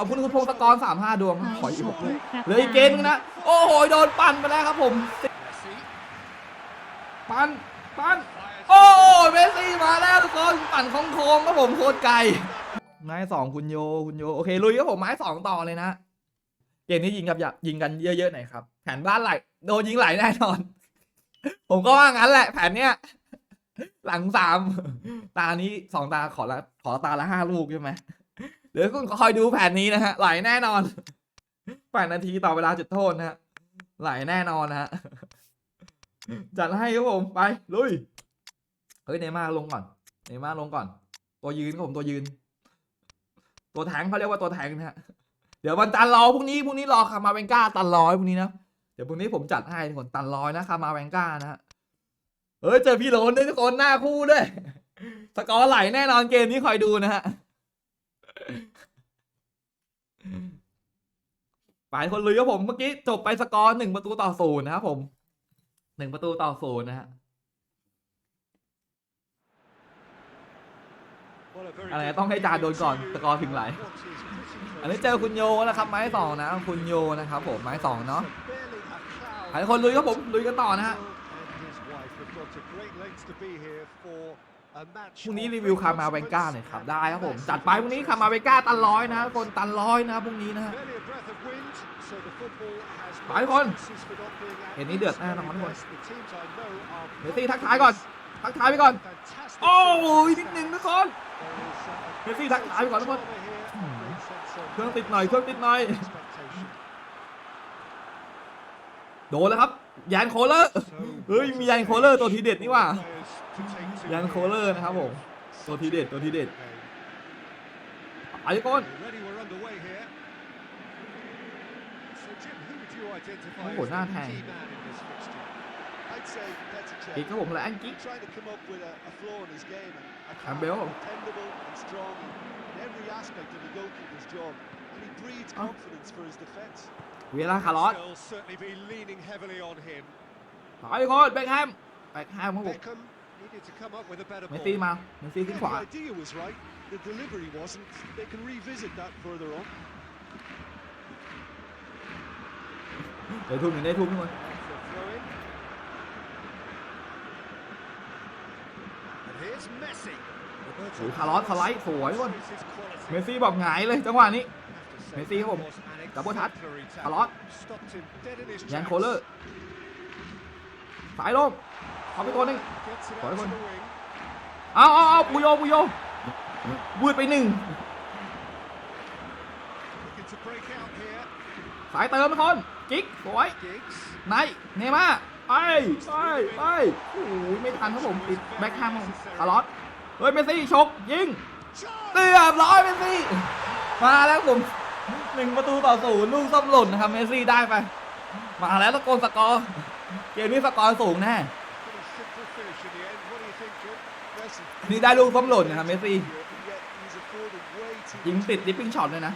ขอบคุณคุณพงศกรสามห้าดวงขออีกหกลูกเหลืออีกเกมนึงนะ โอ้โห โดนปั่นไปแล้วครับผม ปั่น ปั่น โอ้ยเมสซี่มาแล้วทุกคน ปั่นของโค้งครับผมโคตรไกล ไม้สองคุณโย คุณโย โอเค ลุยครับผมไม้สองต่อเลยนะ เกมนี้ยิงกับอยากยิงกันเยอะๆหน่อยครับ แผนบ้านไหล โดนยิงไหลแน่นอน ผมก็ว่างั้นแหละ แผนเนี้ย หลังสาม ตานี้สองตาขอละ ขอตาละห้าลูกใช่ไหมเดี๋ยวคุณคอยดูแผนนี้นะฮะไหลแน่นอนแปดนาทีต่อเวลาจุดโทษนะฮะไหลแน่นอนนะฮะจัดให้ครับผมไปลุยเฮ้ยเนมาร์ลงก่อนเนมาร์ลงก่อน ตัวยืนครับผมตัวยืน ตัวแทงเขาเรียกว่าตัวแทงนะฮะเดี๋ยววันจันทร์รอพรุ่งนี้พรุ่งนี้รอคามาเวนก้าตันร้อยพรุ่งนี้นะเดี๋ยวพรุ่งนี้ผมจัดให้ทุกคนตันร้อยนะคามาเวนก้านะฮะเฮ้ยเจอพี่โรนด้วยทุกคนหน้าคู่ด้วยสกอร์ไหลแน่นอนเกมนี้คอยดูนะฮะ ไปคนลุยครับผมเมื่อกี้จบไปสกอร์หนึ่งประตูต่อศูนย์นะครับผมหนึ่งประตูต่อศูนย์นะฮะอะไรต้องให้จานโดนก่อนสกอร์ถึงไหลอันนี้เจอคุณโยนะครับไม้สองนะคุณโยนะครับผมไม้สองเนาะหลายคนลุยครับผมลุยกันต่อนะฮะ พรุ่งนี้รีวิวคามาเวนก้าหน่อยครับได้ครับผมจัดไปพรุ่งนี้คามาเวนก้าตันร้อยนะคนตันร้อยนะพรุ่งนี้นะฮะไปทุกคนเห็นนี้เดือดแน่นอนทุกคนเมสซี่ทักทายก่อนทักทายไปก่อนโอ้ยนิดนึงทุกคนเมสซี่ทักทายไปก่อนทุกคนเครื่องติดหน่อยเครื่องติดหน่อยโดนแล้วครับยานโคเลอร์เฮ้ยมียานโคเลอร์ตัวทีเด็ดนี่ว่า ยันโคเลอร์นะครับผมตัวทีเด็ดตัวทีเด็ดไปทุกคนโอ้โหหน้าแทงอีอีกกครับผมและอันกิ๊กแคแคมมเบเบลลเอ้าเวลาคาร์ลอส Alex ไปทุกคนแบ็คแฮมแบ็คแฮมครับผม เมเมสสซี่ซี่มามาเมสซี่ขึ้นขวาได้ทุ่มหนึ่งได้ทุ่มทุกคนโอ้ยคาร์ลอสสไลด์สวยทุกคน เมสซี่บอกหงายเลยจังหวะนี้ เมสซี่ครับผมดัดับบเบิเบิลลทัทัชชคาคาร์ร์ลลออสสยัยันนโคโคเลเลออร์ร์สายลง เข้าไปตัวหนึ่งขอให้คนเอาเอาเอาปุยโยปุยโยวืดไปหนึ่งสายเติมทุกคนกิ๊กสวยไนเนม่าไปไปไปโอ้ยไม่ทันครับผมติดแบ็คแฮมคาร์ลอสเฮ้ยเมสซี่ชกยิงเรียบร้อยเมสซี่มาแล้วผมหนึ่งประตูต่อศูนย์ลูกส้มหล่นนะครับเมสซี่ได้ไปมาแล้วตะโกนสกอร์เกมนี้สกอร์สูงแน่ นี่ได้ลูกส้มหล่นนะครับเมสซี่ยิงติดดิปปิ้งช็อตเลยนะ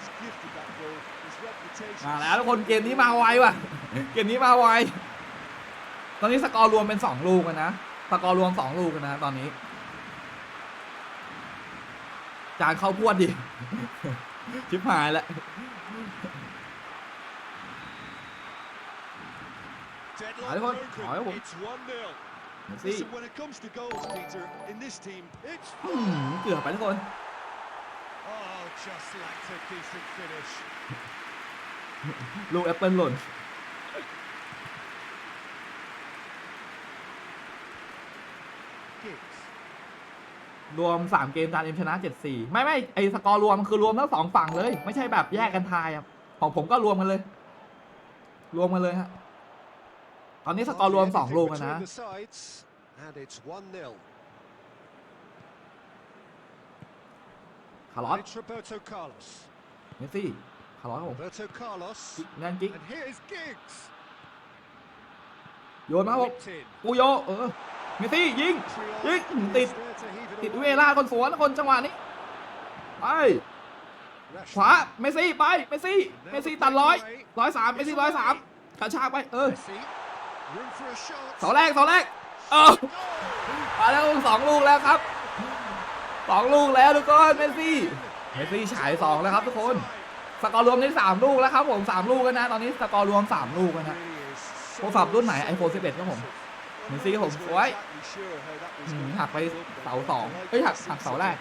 มาแล้วทุกคนเกมนี้มาไวว่ะเกมนี้มาไวตอนนี้สกอร์รวมเป็นสองลูกกันนะสกอร์รวมสองลูกกันนะตอนนี้ จานเข้าพวดดิชิบหายแล้วหาทุกคนขอให้ผมเมสซี่ Listen, when it comes to goals, Peter, in this team, it's อื้อหือเกือบไปทุกคน oh, just lacked a decent finish. ลูกแอปเปิลหล่น Giggs. รวม 3 เกมจานเอ็มชนะ 7-4 ไม่ ไม่ไอสกอร์รวมคือรวมทั้งสองฝั่งเลย ไม่ใช่แบบแยกกันทายอะของผมก็รวมกันเลย รวมกันเลยฮะ ตอนนี้สกอร์รวม2ลูกกันนะ Between the sides, and it's 1-0. คาร์ลอส It's Roberto Carlos. เมสซี่คาร์ลอสครับผม Roberto Carlos. แนนกิ๊ก And here's Giggs. โยนมาครับผม Whipped in. ปูโยเออเมสซี่ยิง Triol ยิงติด is there to heave it ติด away. เวลาคนสวนคนจังหวะนี้ไปขวาเมสซี่ไปเมสซี่เมสซี่ตัดร้อยร้อยสามเมสซี่ร้อยสามกระชากไปเออ เสาแรกเสาแรกเออมาแล้วสองลูกแล้วครับสองลูกแล้วทุกคนเมสซี่เมสซี่ฉายสองแล้วครับทุกคน สกอร์รวมนี่สามลูกแล้วครับผมสามลูกแล้วนะ ตอนนี้สกอร์รวมสามลูกแล้วนะโทรศัพท์รุ่นไหน iPhone 11ครับผมเมือนซีครับผมสวยอืมหักไปเสาสองเอ้ยหักหักเสาแรก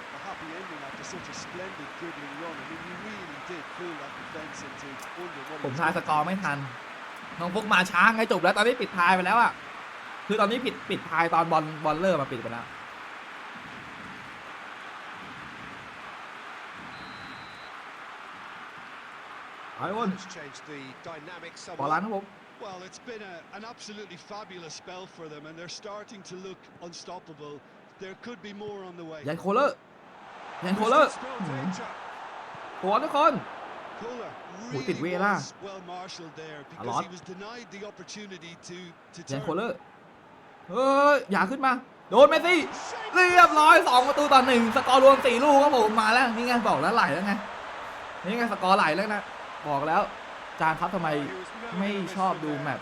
ผมทายสกอร์ไม่ทัน น้องพวกมาช้าไงจบแล้วตอนนี้ปิดทายไปแล้วอะคือตอนนี้ปิดปิดทายตอนบอลบอลเลอร์มาปิดไปแล้วไอ้อ้นบอลลันครับผม Well, it's been a, an absolutely fabulous spell for them, and they're starting to look unstoppable. There could be more on the way. ยันโคเลอร์ยันโคเลอร์ Still หืม danger. หัวทุกคน Kohler โอ้ยติด really เวล่า was well marshalled there because lot. he was denied the opportunity to to ยัน turn. โคเลอร์เฮ้ยอย่าขึ้นมา โดนเมสซี่ เรียบร้อยสองประตูต่อหนึ่งสกอร์รวมสี่ลูกครับผมมาแล้ว นี่ไงบอกแล้วไหลแล้วไง นี่ไงสกอร์ไหลแล้วนะ บอกแล้ว จานครับทำไมไม่ชอบดูแมป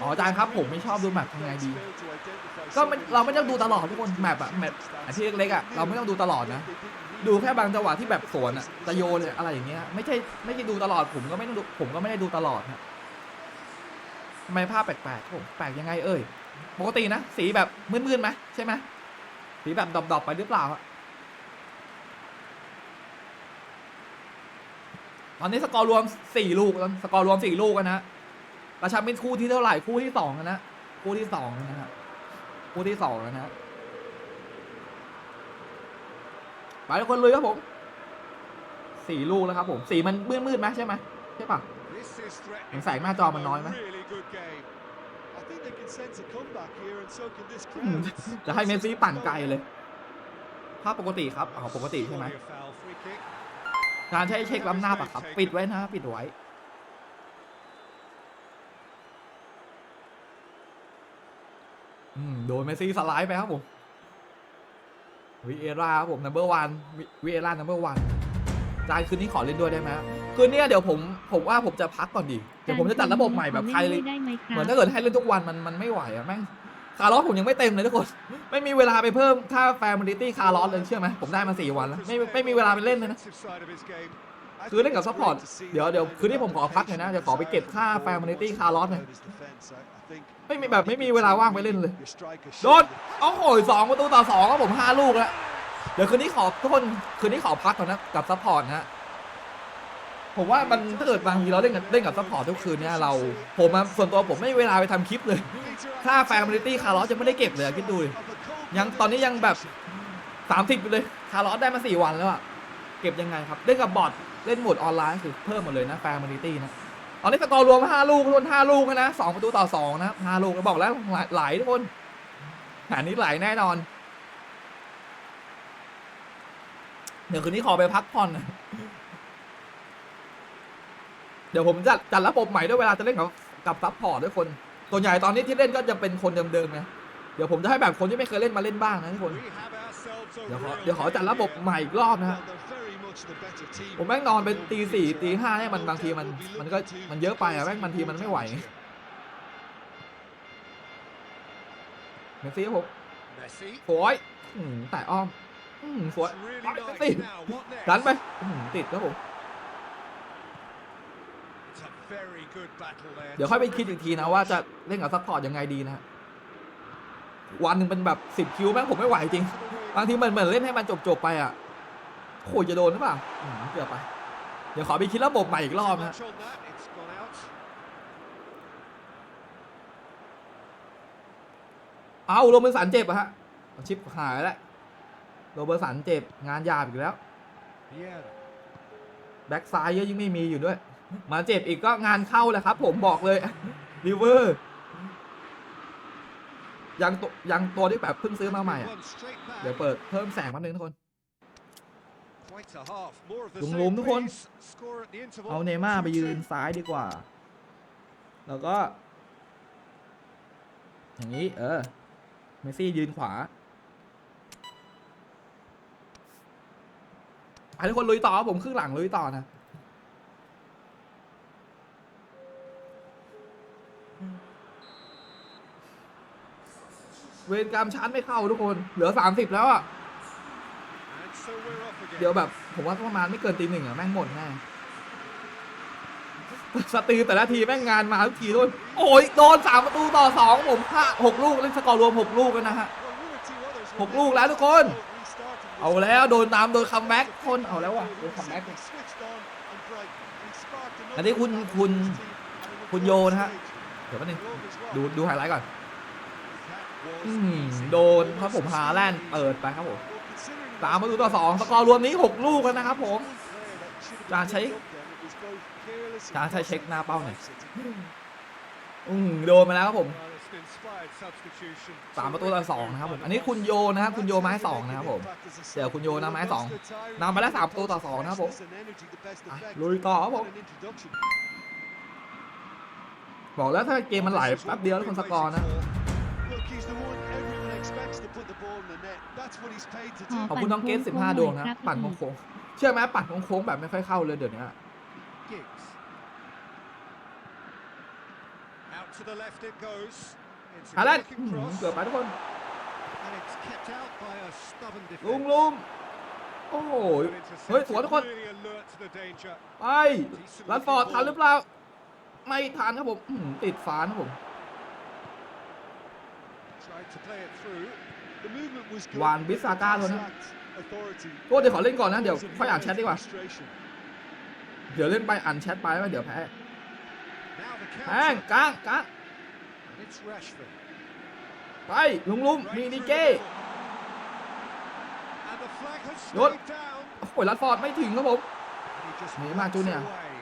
อ๋ออาจารย์ครับผมไม่ชอบดูแมปทำไงดี ก็ไม่เราไม่ต้องดูตลอดทุกคนแมปอะแมปอันที่เล็กๆอะเราไม่ต้องดูตลอดนะ ดูแค่บางจังหวะที่แบบสวนอะจะโยนอะไรอย่างเงี้ยไม่ใช่ไม่ใช่ดูตลอดผมก็ไม่ต้องดูผมก็ไม่ได้ดูตลอดนะทำไมภาพแปลกๆผมแปลกยังไงเอ่ยปกตินะสีแบบมืดๆไหมใช่ไหมสีแบบดอบๆไปหรือเปล่าอะตอนนี้สกอร์รวมสี่ลูกสกอร์รวมสี่ลูกแล้วนะประชับเป็นคู่ที่เท่าไหร่คู่ที่สองนะคู่ที่สองนะฮะคู่ที่สองแล้วนะ ไปทุกคนเลยครับผมสี่ลูกแล้วครับผมสีมันมืดมืดๆไหมใช่ไหมใช่ปะเห็นแสงหน้าจอมันน้อยไหมอืมจะให้เมสซี่ปั่นไกลเลยภาพปกติครับอ๋อปกติใช่ไหมการใช้เช็คล้ำหน้าปะครับ ปิดไว้นะ ปิดไว้อืมโดนเมสซี่สไลด์ไปครับผม วิเอราครับผมนัมเบอร์วันวิเอรานัมเบอร์วันจานคืนนี้ขอเล่นด้วยได้ไหมคืนนี้เดี๋ยวผมผมว่าผมจะพักก่อนดิเดี๋ยวผมจะจัดระบบใหม่แบบใครเลยได้ไหมคเหรัมือบนถ้าเกิดให้เล่นทุกวันมันมันไม่ไหวอะแม่งคาร์ลอสผมยังไม่เต็มเลยทุกคน ไม่มีเวลาไปเพิ่มค่าแฟมิลิตี้คาร์ลอสเลยเชื่อไหมผมได้มาสี่วันแล้วไม่ไม่มีเวลาไปเล่นเลยนะ คือเล่นกับซัพพอร์ตเดี๋ยวเดี๋ยวคืนนี้ผมขอพักหน่อยนะเดี๋ยวขอไปเก็บค่าแฟมิลิตี้คาร์ลอสหน่อยไม่มีแบบไม่มีเวลาว่างไปเล่นเลยโดนเอาโหยสองประตูต่อสองครับผมห้าลูกแล้วเดี๋ยวคืนนี้ขอทุกคนคืนนี้ขอพักก่อนนะกับซัพพอร์ตนะฮะผมว่ามันถ้าเกิดบางทีเราเล่นกับเล่นกับซัพพอร์ตทุกคืนเนี่ยเราผมส่วนตัวผมไม่มีเวลาไปทำคลิปเลย ค่าแฟมิลิตี้คาร์ลอสจะไม่ได้เก็บเลยคิดดูยังตอนนี้ยังแบบสามสิบอยู่เลยคาร์ลอสได้มาสี่วันแล้วอะเก็บยังไงครับเล่นกับบอท เล่นโหมดออนไลน์คือเพิ่มหมดเลยนะแฟมิลิตี้นะตอนนี้สกอร์รวมห้าลูกทุกคนห้าลูกแล้วนะสองประตูต่อสองนะห้าลูกบอกแล้วไหลทุกคนแผนนี้ไหลแน่นอน เดี๋ยวคืนนี้ขอไปพักผ่อนน่อยเดี๋ยวผมจัดจัดระบบใหม่ด้วยเวลาจะเล่นกับกับซัพพอร์ตด้วยคน ส่วนใหญ่ตอนนี้ที่เล่นก็จะเป็นคนเดิมๆไงเดี๋ยวผมจะให้แบบคนที่ไม่เคยเล่นมาเล่นบ้างนะทุกคน เดี๋ยวขอเดี๋ยวขอจัดระบบใหม่อีกรอบนะฮะ ผมแม่งนอนเป็นตีสี่ตีห้าเนี่ยมันบางทีมันมันก็มันเยอะไปอะแม่งบางทีมันไม่ไหวไงเมสซี่ครับผมโอยอืมแต่อ้อมอืมสวยเมสซี่ดันไปอืมติดครับผมเดี๋ยวค่อยไปคิดอีกทีนะว่าจะเล่นกับซัพพอร์ตยังไงดีนะฮะวันหนึ่งเป็นแบบสิบคิวแม่งผมไม่ไหวจริง บางทีเหมือนเหมือนเล่นให้มันจบๆไปอะ โคยจะโดนหรือเปล่าอืมเกือบไป เดี๋ยวขอไปคิดระบบใหม่อีกรอบนะเอาโรเบอร์สันเจ็บอะฮะชิปหายแล้วโรเบอร์สันเจ็บงานยาบอีกแล้วแบ็กซ้ายเยอะยิ่งไม่มีอยู่ด้วย มาเจ็บอีกก็งานเข้าแหละครับ ผมบอกเลย ริเวอร์ ยังตัวยังตัวที่แบบเพิ่งซื้อมาใหม่อะเดี๋ยวเปิดเพิ่มแสงมาหนึ่งทุกคน หลุมๆทุกคน เอาเนย์ม่าร์ไปยืนซ้ายดีกว่า แล้วก็ อย่างนี้ เออ เมสซี่ยืนขวาไปทุกคนลุยต่อครับผมครึ่งหลังลุยต่อนะเวรกรรมชาร์จไม่เข้าทุกคน เหลือสามสิบแล้วอะ เดี๋ยวแบบ ผมว่าประมาณไม่เกินตีหนึ่งอะแม่งหมดแน่สตีแต่ละทีแม่งงานมาทุกทีด้วยโอ้ยโดนสามประตูต่อสองผมห้าหกลูกเล่นสกอร์รวมหกลูกกันนะฮะหกลูกแล้วทุกคน เอาแล้วโดนตามโดนคัมแบ็กคนเอาแล้วว่ะโดนคัมแบ็กอันนี้คุณคุณคุณโยนะฮะเดี๋ยวแป๊บนึงดูดูไฮไลท์ก่อนอืมโดนครับผมฮาแลนด์เปิดไปครับผม สามประตูต่อสองสกอร์รวมนี้หกลูกแล้วนะครับผมจางใช้จาใช้เช็คหน้าเป้าหน่อยอืมโดนมาแล้วครับผมสามประตูต่อสองนะครับผมอันนี้คุณโยนะครับคุณโยไม้สองนะครับผมเดี๋ยวคุณโยนะไม้สองนำไปแล้วสามประตูต่อสองนะครับผมลุยต่อครับผมบอกแล้วถ้าเกมมันไหลแป๊บเดียวแล้วคนสกอร์นะ ขอบคุณน้องเกสสิบห้าดวงนะ ปั่นโค้งๆเชื่อไหมปั่นโค้งๆแบบไม่ค่อยเข้าเลยเดี๋ยวนี้ Giggs. Out to the left it goes. It's ฮา a แลนด์ looking อื้อหือ cross, เกือบไปทุกคน and it's kept out by a stubborn ลุง defence. ลุงโอ้โห But เฮ้ย สวนทุกคน really alert to the danger. ไปรันฟอร์ดทันหรือเปล่า ไม่ทันครับผมอื้อหือติดฝานะผม Tried to play it through. The movement was good. วานบิสซาก้าตัวนั้น Lacked authority. โอ้เดี๋ยวขอเล่นก่อนนะ เดี๋ยว There was a ค่อยอ่านแชทดีกว่า frustration. เดี๋ยวเล่นไปอ่านแชทไปว่าเดี๋ยวแพ้ Now the แพ้ง counter. กลางกลาง And it's Rashford. ไปลุงลุง Right มี through นิ the เก้ middle. And the flag has Good. stayed down. โอ้โหรันฟอร์ดไม่ถึงครับผม And he just Neymar whacks Junior. away.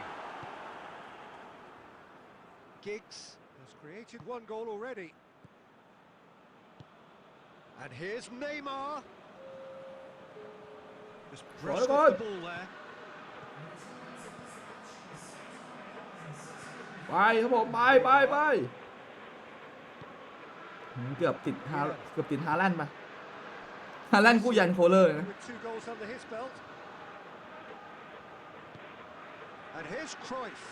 Giggs has created one goal already. And here's Neymar. Just brushed Well off the done. ball there. ไปครับผมไปไปไปหืมเกือบติดฮาเกือบติดฮาแลนด์ไปฮาแลนด์กู้ยันโคเลอร์เลยนะ With two goals under his belt. And here's Cruyff.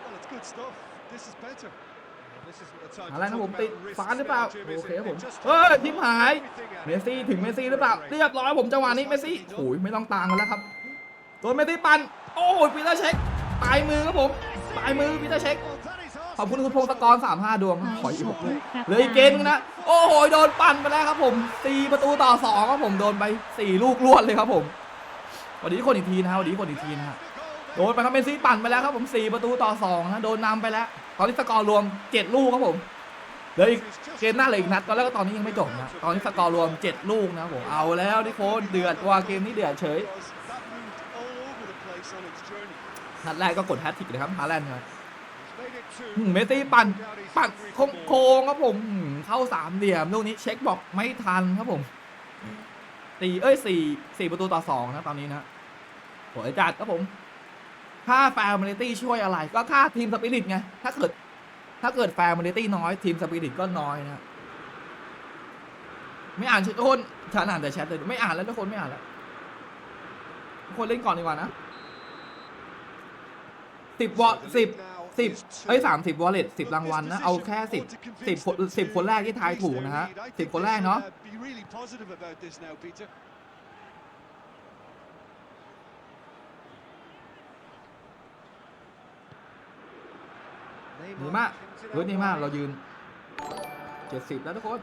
Well, it's good stuff. This is better. Well, this isn't the time ฮาแลน to ด์ครับ talk ผมติด about risks ฟ้าหรือเปล่า now, Jim, โอ is เค it? ครับผม They've just เฮ้ย taken ทิมหาย everything out of เม it. ซี่ถึงเมซี่หรือเปล่าเรียบร้อยผมจังหวะนี้เมซี่โอ้ยไม่ต้องตามกันแล้วครับโดนเมซี่ปันโอ้ยปีเตอร์เช็คปลายมือครับผมปลายมือปีเตอร์เช็ค Well, that is ขอบคุณ Arsenal คุณพงศกรสามห้าดวงขออีกหกลูกเหลืออีกเกมนึงนะครับโอ้โหโดนปั่นไปแล้วครับผมสี่ประตูต่อสองครับผมโดนไปสี่ลูกรวดเลยครับผมสวัสดีทุกคนอีกทีนะฮะสวัสดีทุกคนอีกทีนะฮะ โดนไปครับเมซี่ปั่นไปแล้วครับผมสี่ประตูต่อสองนะโดนนำไปแล้ว ตอนนี้สกอร์รวมเจ็ดลูกครับผมเหลืออีกเกมหน้าเหลืออีกนัดตอนแรกก็ตอนนี้ยังไม่จบนะตอนนี้สกอร์รวมเจ็ดลูกนะผมเอาแล้วทุกคนเดือดว่าเกมนี้เดือดเฉยนัดแรกก็กดแฮตทริกเลยครับฮาแลนด์ครับเมสซี่ปั่นปั่นโค้งครับผมเข้าสามเหลี่ยมลูกนี้เช็คบอกไม่ทันครับผมสี่เอ้ยสี่สี่ประตูต่อสองนะตอนนี้นะสวยจัดครับผม ค่าแฟร์มิลิตี้ช่วยอะไร ก็ค่าทีมสปิริตไง ถ้าเกิด ถ้าเกิดแฟร์มิลิตี้น้อยทีมสปิริตก็น้อยนะไม่อ่านทุกคนฉันอ่านแต่แชทเลยไม่อ่านแล้วทุกคนไม่อ่านแล้วทุกคนเล่นก่อนดีกว่านะสิบวอลสิบสิบเอ้ยสามสิบวอลเล็ตสิบรางวัลนะ เอาแค่สิบสิบคนสิบคนแรกที่ทายถูกนะฮะสิบคนแรกเนาะ Be really positive about this now, Peter. ดีมากเฮ้ยดีมากเรายืนเจ็ดสิบแล้วทุกคน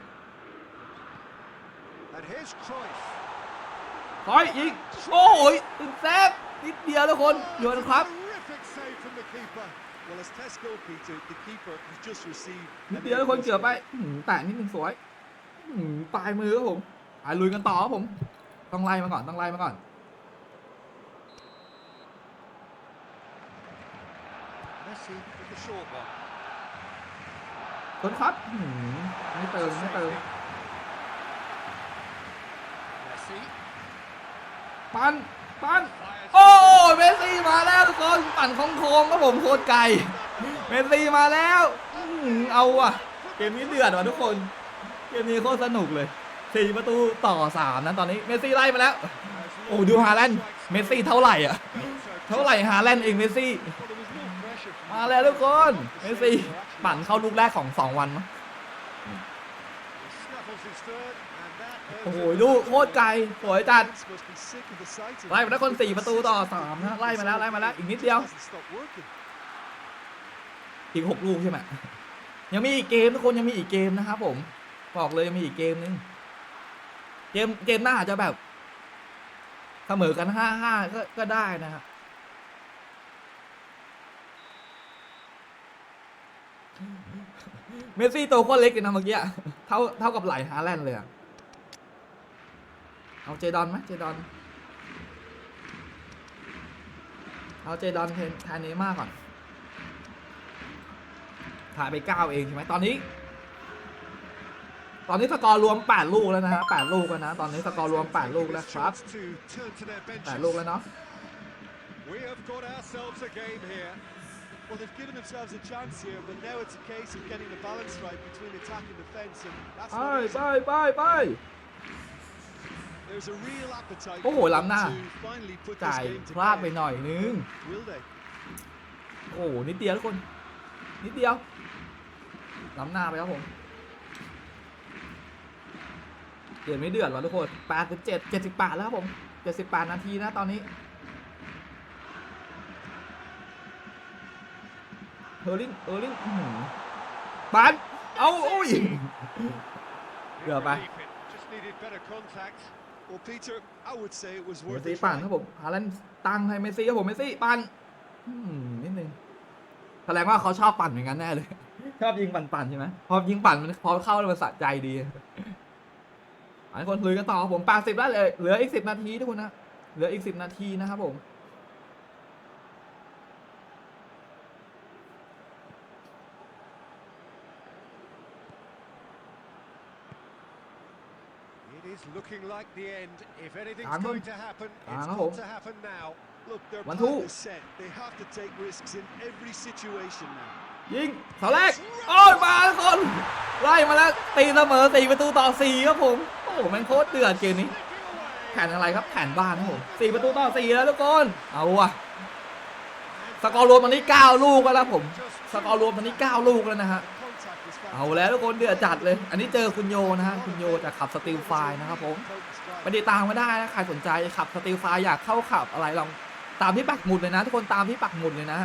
And here's Cruyff. คอยยิงโอ้ยติดเซฟนิดเดียวทุกคนโยนครับ Terrific save from the keeper. Well, as Tesco, Peter, the keeper has just received. นิดเดียวทุกคนเกือบไปอื้อหือแตะนิดนึงสวยอื้อหือปลายมือครับผมอะลุยกันต่อครับผม ต้องไล่มาก่อนต้องไล่มาก่อน Messi with the short one. ต้นครับอื้อหือไม่เติมไม่เติม Messi. ปันปันโอ้ยเมสซี่มาแล้วทุกคนปั่นของโค้งครับผมโคตรไกลเมสซี่มาแล้วอื้อหือเอาอะเกมนี้เดือดว่ะทุกคนเกมนี้โคตรสนุกเลยสี่ประตูต่อสามนะตอนนี้เมสซี่ไล่มาแล้ว โอ้ดูฮาแลนด์เมสซี่เท่าไหร่อะ เท่าไหร่ฮาแลนด์เองเมสซี่ มาแล้วทุกคนเมสซี่ปั่นเข้าลูกแรกของสองวันมั้งโอ้โหดูโคตรไกลสวยจัดไล่มาได้คนสี่ประตูต่อสามนะไล่มาแล้วไล่มาแล้วอีกนิดเดียวอีกหกลูกใช่ไหมยังมีอีกเกมทุกคนยังมีอีกเกมนะครับผมบอกเลยยังมีอีกเกมนึงเกมเกมหน้าอาจจะแบบเสมอกันห้าห้าก็ก็ได้นะครับ เมสซี่ตัวโคตรเล็กเลยนะเมื่อกี้อะเท่าเท่ากับไหลฮาแลนด์เลยอะเอาเจดอนไหมเจดอน เอาเจดอนแทนเนย์ม่าก่อน ถ่ายไป 9 เองใช่ไหมตอนนี้ ตอนนี้สกอร์รวม 8 ลูกแล้วนะฮะ 8 ลูกแล้วนะ ตอนนี้สกอร์รวม 8 ลูกแล้วครับ 8 ลูกแล้วเนาะ We have got ourselves a game here. Well, they've given themselves a chance here, but now it's a case of getting the balance right between attack and defence, and that's ไป not ไป easy. ไปไป There's a real appetite โอ้โห for them ล้ำหน้า to finally put this จ่าย game to พลาด bed. ไปหน่อยนึง Will they? โอ้โหนิดเดียวทุกคน นิดเดียวล้ำหน้าไปครับผมเดือดไม่เดือดวะทุกคน87 78แล้วครับผม78นาทีนะตอนนี้ เฮอร์ลิงเฮอร์ลิงอื้อหือปานเอาโอ้ยเกือบไป Keep it. Just needed better contact. Well, Peter, I would say it was เม worth สซี่ a ปั่น try. ครับผมฮาแลนด์ตั้งให้เมสซี่ครับผมเมสซี่ปั่นอืมนิดนึงแสดงว่าเขาชอบปั่นเหมือนกันแน่เลย ชอบยิงปั่นๆใช่ไหมพอยิงปั่นมันพอเข้าแล้วมันสะใจดีอันคนลุยกันต่อครับผม80ได้เลยเหลืออีก10นาทีทุกคนนะเหลืออีก10นาทีนะครับผม is looking like the end. If anything's Hang on. going to happen, Hang it's on. got to happen now. Look, their One, plan two. is set. They have to take risks in every situation now. ยิงเสาแรกโอ้ยมาทุกคน ไล่มาแล้วตีเสมอสี่ประตูต่อสี่ครับผม โอ้โหแมันโคตรเดือดเกมนี้ แผนอะไรครับ แผนบ้านครับผมสี่ประตูต่อสี่แล้วทุกคน เอาว่ะสกอร์รวมตอนนี้ 9 ลูกแล้วนะผม สกอร์รวมตอนนี้ 9 ลูกแล้วนะฮะ Contact was fast. เอาแล้วทุกคนเดือดจัดเลย อันนี้เจอคุณโยนะฮะคุณโยจากขับสตีลไฟล์นะครับผมไปติดตามมาได้นะใครสนใจขับสตีลไฟล์อยากเข้าขับอะไรลองตามที่ปักหมุดเลยนะ ทุกคนตามที่ปักหมุดเลยนะ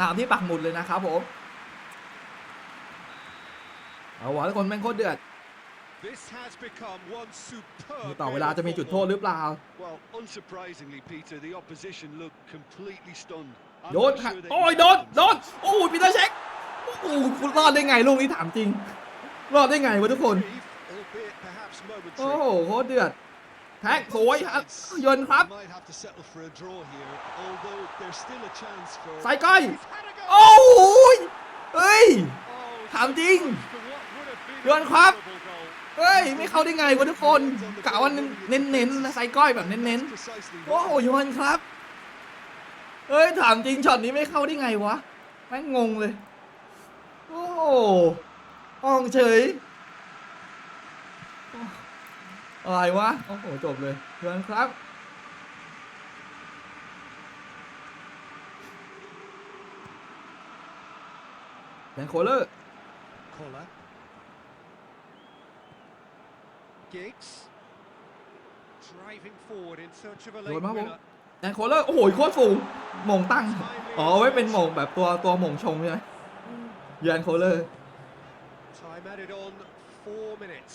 ตามที่ปักหมุดเลยนะครับผมเอาวะทุกคนแม่งโคตรเดือด This has become one superb มีต่อเว game ลา of จะมีจุดโทษ football. หรือเปล่า Well, unsurprisingly, Peter, the opposition looked completely stunned. I'm โดน not ค่ะ sure they โอ้ย can โดน stop them. โดนโอ้ยปีเตอร์เช็คโอ้โหคุณรอดได้ไงลูกนี้ถามจริง รอดได้ไงวะทุกคน Brief, albeit perhaps โอ้ momentary. โหโคตรเดือดแท็กสวยครับยนต์ครับ They might have to settle for a draw here, although there's still a chance for ใส่ก้อย He's had a go. โอ้โหยเฮ้ย Oh, ถามจริง for what would have been ยนต์ครับ a terrible goal. เฮ้ย ไม่เข้าได้ไงวะทุกคนกะว่าเน้นๆนะใส่ก้อยแบบเน้น precisely ๆโอ้โหยนต์ครับ เฮ้ยถามจริงช็อตนี้ไม่เข้าได้ไงวะแม่งงงเลย โอ้โหห้องเฉยอะไรวะ โอ้โห จบเลยยนต์ครับแดนโคเลอร์ Collar. Giggs. Driving forward in search of a Rồi late má bóng. winner. แดนโคเลอร์โอ้โหโคตรสูงหมงตั้ง อ๋อเอาไว้เป็นหมงแบบตัวตัวหมงชงใช่ไหมแดนโคเลอร์ Time added on four minutes.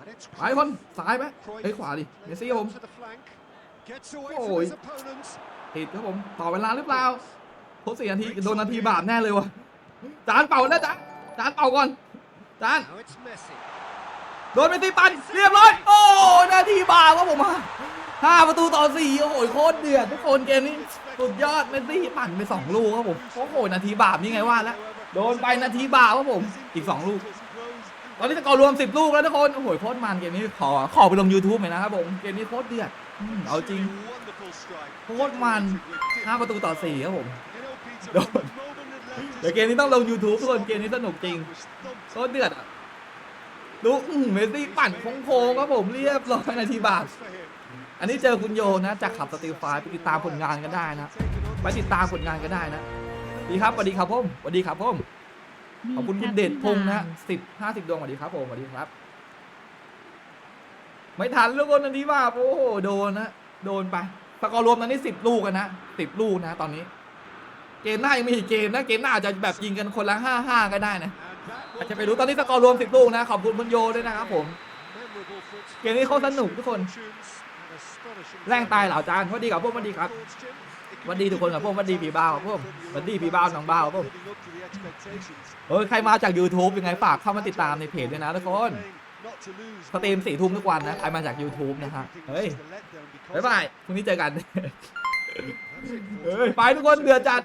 And it's ไปคนซ้ายไหม Cruyff เอ้ยขวาดิ เม plays สซี่ it ครับผม out to the flank. Gets away Ôi. from his opponents. ติดครับผม ต่อเวลาหรือเปล่าทดสี่นาทีโดนนาทีบาปแน่เลยวะจานเป่าแล้วจานจานเป่าก่อนจาน Now it's Messi. โดนเมสซี่ปันเรียบร้อย โอ้นาทีบาครับผมห้าประตูต่อสี่โอ้โหโคตรเดือดทุกคนเกมนี้สุดยอดเมสซี่ปั่นไปสองลูกครับผมโอ้โหนาทีบาปนี่ไงว่าแล้วโดนไปนาทีบาปครับผมอีกสองลูกตอนนี้สกอร์รวม10ลูกแล้วทุกคนโอ้โหโคตรมันเกมนี้ขอขอไปลง YouTube หน่อยนะครับผมเกมนี้โคตรเดือดเอาจริงโคตรมัน5ประตูต่อ4ครับผม You know, Peter, Đâu. from the moment it left เดี๋ยวเกมนี้ต้องลง YouTube ทุกคนเกมนี้สนุกจริงโคตรเดือดอะ ดูอื้อเมสซี่ปั่นโค้งๆครับผมเรียบร้อยนาทีบาป for him. อันนี้เจอคุณโยนะจากขับสติลไฟไปติดตามผลงานกันได้นะไปติดตามผลงานกันได้นะดีครับสวัสดีครับผมสวัสดีครับผมขอบคุณคุณเดชพงษ์นะสิบห้าสิบดวงสวัสดีครับผมสวัสดีครับ ไม่ทันลูกคนอันนี้ว่าโอ้โหโดนนะโดนไปสกอร์รวมตอนนี้สิบลูกกันนะสิบลูกนะ ตอนนี้ เกมหน้ายังมีอีกเกมนะเกมหน้าอาจจะแบบยิงกันคนละห้าห้าก็ได้นะ อาจจะไปรู้ตอนนี้สกอร์รวมสิบลูกนะ ขอบคุณคุณโยด้วยนะครับผม เกมนี้เขาสนุกทุกคน แรงตายเหล่าจานสวัสดีครับผมสวัสดีครับสวัสดีทุกคนครับผมสวัสดีพี่บ่าครับผมสวัสดีพี่บ่าวน้องบ่าครับผม living up to the expectations. เฮ้ยใครมาจาก YouTube ยังไงฝากเข้ามาติดตามในเพจด้วยนะทุกคนสตรีมสี่ทุ่มทุกวันนะ ใครมาจาก YouTube นะฮะ เฮ้ย บ๊ายบายพรุ่งนี้เจอกัน เฮ้ย ไปทุกคนเดือดจัด